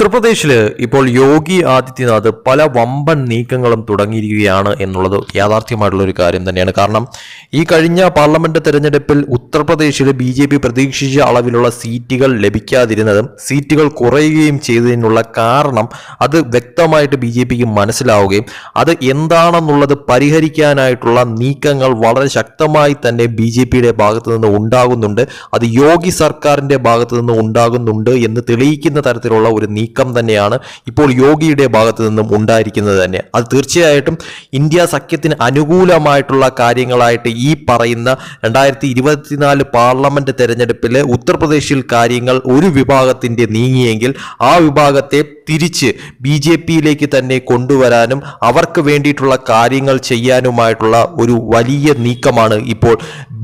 ഉത്തർപ്രദേശിൽ ഇപ്പോൾ യോഗി ആദിത്യനാഥ് പല വമ്പൻ നീക്കങ്ങളും തുടങ്ങിയിരിക്കുകയാണ് എന്നുള്ളത് യാഥാർത്ഥ്യമായിട്ടുള്ള ഒരു കാര്യം തന്നെയാണ്. കാരണം ഈ കഴിഞ്ഞ പാർലമെന്റ് തെരഞ്ഞെടുപ്പിൽ ഉത്തർപ്രദേശിൽ ബി ജെ പി പ്രതീക്ഷിച്ച അളവിലുള്ള സീറ്റുകൾ ലഭിക്കാതിരുന്നതും സീറ്റുകൾ കുറയുകയും ചെയ്തതിനുള്ള കാരണം അത് വ്യക്തമായിട്ട് ബി ജെ പിക്ക് മനസ്സിലാവുകയും അത് എന്താണെന്നുള്ളത് പരിഹരിക്കാനായിട്ടുള്ള നീക്കങ്ങൾ വളരെ ശക്തമായി തന്നെ ബി ജെ പിയുടെ ഭാഗത്തു നിന്ന് ഉണ്ടാകുന്നുണ്ട്. അത് യോഗി സർക്കാരിന്റെ ഭാഗത്തു നിന്ന് ഉണ്ടാകുന്നുണ്ട് എന്ന് തെളിയിക്കുന്ന തരത്തിലുള്ള ഒരു നീക്കം തന്നെയാണ് ഇപ്പോൾ യോഗിയുടെ ഭാഗത്തു നിന്നും ഉണ്ടായിരിക്കുന്നത് തന്നെ. അത് തീർച്ചയായിട്ടും ഇന്ത്യ സഖ്യത്തിന് അനുകൂലമായിട്ടുള്ള കാര്യങ്ങളായിട്ട് ഈ പറയുന്ന രണ്ടായിരത്തി ഇരുപത്തിനാല് പാർലമെന്റ് തെരഞ്ഞെടുപ്പിൽ ഉത്തർപ്രദേശിൽ കാര്യങ്ങൾ ഒരു വിഭാഗത്തിന്റെ നീങ്ങിയെങ്കിൽ ആ വിഭാഗത്തെ തിരിച്ച് ബി ജെ പിയിലേക്ക് തന്നെ കൊണ്ടുവരാനും അവർക്ക് വേണ്ടിയിട്ടുള്ള കാര്യങ്ങൾ ചെയ്യാനുമായിട്ടുള്ള ഒരു വലിയ നീക്കമാണ് ഇപ്പോൾ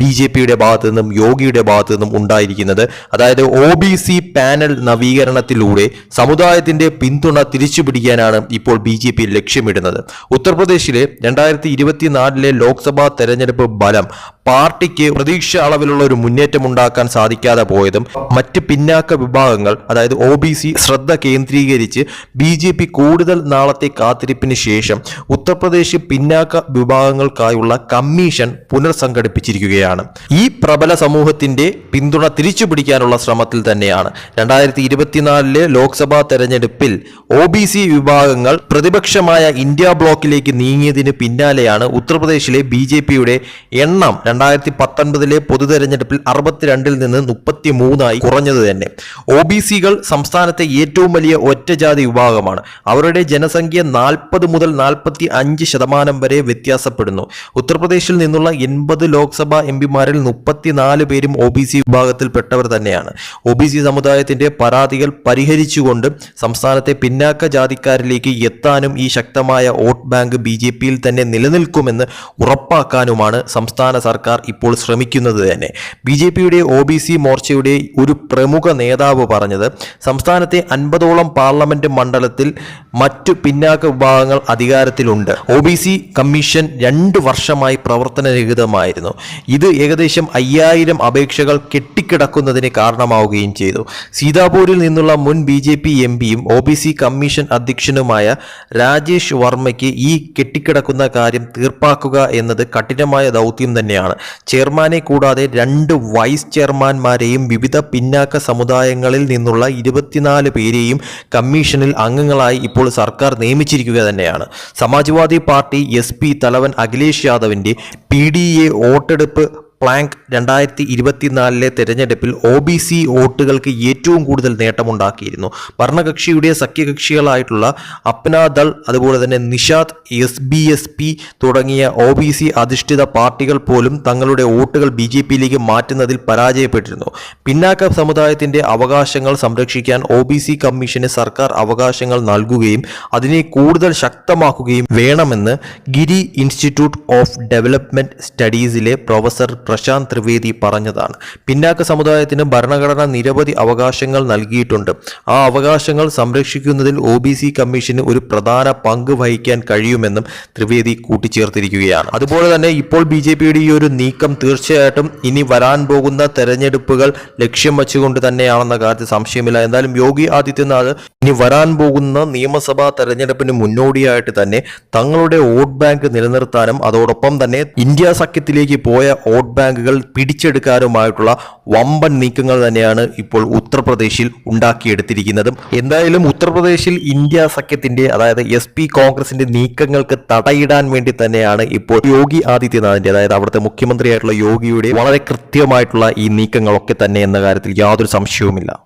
ബി ജെ പിയുടെ ഭാഗത്തു നിന്നും യോഗിയുടെ ഭാഗത്തു നിന്നും ഉണ്ടായിരിക്കുന്നത്. അതായത് ഒ ബി സി പാനൽ നവീകരണത്തിലൂടെ സമുദായത്തിന്റെ പിന്തുണ തിരിച്ചു പിടിക്കാനാണ് ഇപ്പോൾ ബി ജെ പി ലക്ഷ്യമിടുന്നത്. ഉത്തർപ്രദേശിലെ രണ്ടായിരത്തി ഇരുപത്തിനാലിലെ ലോക്സഭാ തെരഞ്ഞെടുപ്പ് ഫലം പാർട്ടിക്ക് പ്രതീക്ഷ അളവിലുള്ള ഒരു മുന്നേറ്റം ഉണ്ടാക്കാൻ സാധിക്കാതെ പോയതും മറ്റ് പിന്നാക്ക വിഭാഗങ്ങൾ അതായത് ഒ ബി സി ശ്രദ്ധ കേന്ദ്രീകരിച്ച് ബി ജെ പി കൂടുതൽ നാളത്തെ കാത്തിരിപ്പിന് ശേഷം ഉത്തർപ്രദേശ് പിന്നാക്ക വിഭാഗങ്ങൾക്കായുള്ള കമ്മീഷൻ പുനർസംഘടിപ്പിച്ചിരിക്കുകയാണ്. ഈ പ്രബല സമൂഹത്തിന്റെ പിന്തുണ തിരിച്ചു പിടിക്കാനുള്ള ശ്രമത്തിൽ തന്നെയാണ്. രണ്ടായിരത്തി ഇരുപത്തിനാലിലെ ലോക്സഭാ തെരഞ്ഞെടുപ്പിൽ ഒ ബി സി വിഭാഗങ്ങൾ പ്രതിപക്ഷമായ ഇന്ത്യ ബ്ലോക്കിലേക്ക് നീങ്ങിയതിന് പിന്നാലെയാണ് ഉത്തർപ്രദേശിലെ ബി ജെ പിയുടെ എണ്ണം രണ്ടായിരത്തി പത്തൊൻപതിലെ പൊതു തെരഞ്ഞെടുപ്പിൽ അറുപത്തിരണ്ടിൽ നിന്ന് മുപ്പത്തി മൂന്നായി കുറഞ്ഞത് തന്നെ. ഒ ബി സികൾ സംസ്ഥാനത്തെ ഏറ്റവും വലിയ ഒറ്റജാതി വിഭാഗമാണ്. അവരുടെ ജനസംഖ്യ നാൽപ്പത് മുതൽ നാൽപ്പത്തി അഞ്ച് ശതമാനം വരെ വ്യത്യാസപ്പെടുന്നു. ഉത്തർപ്രദേശിൽ നിന്നുള്ള എൺപത് ലോക്സഭാ എം പിമാരിൽ മുപ്പത്തിനാല് പേരും ഒ ബി സി വിഭാഗത്തിൽപ്പെട്ടവർ തന്നെയാണ്. ഒ ബി സി സമുദായത്തിന്റെ പരാതികൾ പരിഹരിച്ചുകൊണ്ട് സംസ്ഥാനത്തെ പിന്നാക്ക ജാതിക്കാരിലേക്ക് എത്താനും ഈ ശക്തമായ വോട്ട് ബാങ്ക് ബി ജെ പിയിൽ തന്നെ നിലനിൽക്കുമെന്ന് ഉറപ്പാക്കാനുമാണ് സംസ്ഥാന സർക്കാർ ഇപ്പോൾ ശ്രമിക്കുന്നത് തന്നെ. ബി ജെ പിയുടെ ഒ ബി സി മോർച്ചയുടെ ഒരു പ്രമുഖ നേതാവ് പറഞ്ഞത് സംസ്ഥാനത്തെ അൻപതോളം പാർലമെന്റ് മണ്ഡലത്തിൽ മറ്റു പിന്നാക്ക വിഭാഗങ്ങൾ അധികാരത്തിലുണ്ട്. ഒ ബി സി കമ്മീഷൻ രണ്ട് വർഷമായി പ്രവർത്തനരഹിതമായിരുന്നു. ഇത് ഏകദേശം അയ്യായിരം അപേക്ഷകൾ കെട്ടിക്കിടക്കുന്നതിന് കാരണമാവുകയും ചെയ്തു. സീതാപൂരിൽ നിന്നുള്ള മുൻ ബി ജെ പി എം പിയും ഒ ബി സി കമ്മീഷൻ അധ്യക്ഷനുമായ രാജേഷ് വർമ്മയ്ക്ക് ഈ കെട്ടിക്കിടക്കുന്ന കാര്യം തീർപ്പാക്കുക എന്നത് കഠിനമായ ദൗത്യം തന്നെയാണ്. ചെയർമാനെ കൂടാതെ രണ്ട് വൈസ് ചെയർമാൻമാരെയും വിവിധ പിന്നാക്ക സമുദായങ്ങളിൽ നിന്നുള്ള ഇരുപത്തിനാല് പേരെയും കമ്മീഷനിൽ അംഗങ്ങളായി ഇപ്പോൾ സർക്കാർ നിയമിച്ചിരിക്കുക തന്നെയാണ്. സമാജ്വാദി പാർട്ടി എസ് തലവൻ അഖിലേഷ് യാദവിന്റെ പി ഡി എ വോട്ടെടുപ്പ് പ്ലാങ്ക് രണ്ടായിരത്തി ഇരുപത്തിനാലിലെ തെരഞ്ഞെടുപ്പിൽ ഒ ബി സി വോട്ടുകൾക്ക് ഏറ്റവും കൂടുതൽ നേട്ടമുണ്ടാക്കിയിരുന്നു. ഭരണകക്ഷിയുടെ സഖ്യകക്ഷികളായിട്ടുള്ള അപ്നാദൾ അതുപോലെ തന്നെ Nishad S B S P തുടങ്ങിയ ഒ ബി സി അധിഷ്ഠിത പാർട്ടികൾ പോലും തങ്ങളുടെ വോട്ടുകൾ ബി ജെ പിയിലേക്ക് മാറ്റുന്നതിൽ പരാജയപ്പെട്ടിരുന്നു. പിന്നാക്ക സമുദായത്തിന്റെ അവകാശങ്ങൾ സംരക്ഷിക്കാൻ ഒ ബി സി കമ്മീഷന് സർക്കാർ അവകാശങ്ങൾ നൽകുകയും അതിനെ കൂടുതൽ ശക്തമാക്കുകയും വേണമെന്ന് ഗിരി ഇൻസ്റ്റിറ്റ്യൂട്ട് ഓഫ് ഡെവലപ്മെന്റ് സ്റ്റഡീസിലെ പ്രൊഫസർ പ്രശാന്ത് ത്രിവേദി പറഞ്ഞതാണ്. പിന്നാക്ക സമുദായത്തിന് ഭരണഘടന നിരവധി അവകാശങ്ങൾ നൽകിയിട്ടുണ്ട്. ആ അവകാശങ്ങൾ സംരക്ഷിക്കുന്നതിൽ ഒ ബി സി കമ്മീഷന് ഒരു പ്രധാന പങ്ക് വഹിക്കാൻ കഴിയുമെന്നും ത്രിവേദി കൂട്ടിച്ചേർത്തിരിക്കുകയാണ്. അതുപോലെ തന്നെ ഇപ്പോൾ ബി ജെ പിയുടെ ഈ ഒരു നീക്കം തീർച്ചയായിട്ടും ഇനി വരാൻ പോകുന്ന തെരഞ്ഞെടുപ്പുകൾ ലക്ഷ്യം വെച്ചുകൊണ്ട് തന്നെയാണെന്ന കാര്യത്തിൽ സംശയമില്ല. എന്തായാലും യോഗി ആദിത്യനാഥ് ഇനി വരാൻ പോകുന്ന നിയമസഭാ തെരഞ്ഞെടുപ്പിന് മുന്നോടിയായിട്ട് തന്നെ തങ്ങളുടെ വോട്ട് ബാങ്ക് നിലനിർത്താനും അതോടൊപ്പം തന്നെ ഇന്ത്യ സഖ്യത്തിലേക്ക് പോയ വോട്ട് ബാങ്കുകൾ പിടിച്ചെടുക്കാനുമായിട്ടുള്ള വമ്പൻ നീക്കങ്ങൾ തന്നെയാണ് ഇപ്പോൾ ഉത്തർപ്രദേശിൽ ഉണ്ടാക്കിയെടുത്തിരിക്കുന്നതും. എന്തായാലും ഉത്തർപ്രദേശിൽ ഇന്ത്യ സഖ്യത്തിന്റെ അതായത് എസ് പി കോൺഗ്രസിന്റെ നീക്കങ്ങൾക്ക് തടയിടാൻ വേണ്ടി തന്നെയാണ് ഇപ്പോൾ യോഗി ആദിത്യനാഥിന്റെ അതായത് അവിടുത്തെ മുഖ്യമന്ത്രിയായിട്ടുള്ള യോഗിയുടെ വളരെ കൃത്യമായിട്ടുള്ള ഈ നീക്കങ്ങളൊക്കെ തന്നെ എന്ന കാര്യത്തിൽ യാതൊരു സംശയവുമില്ല.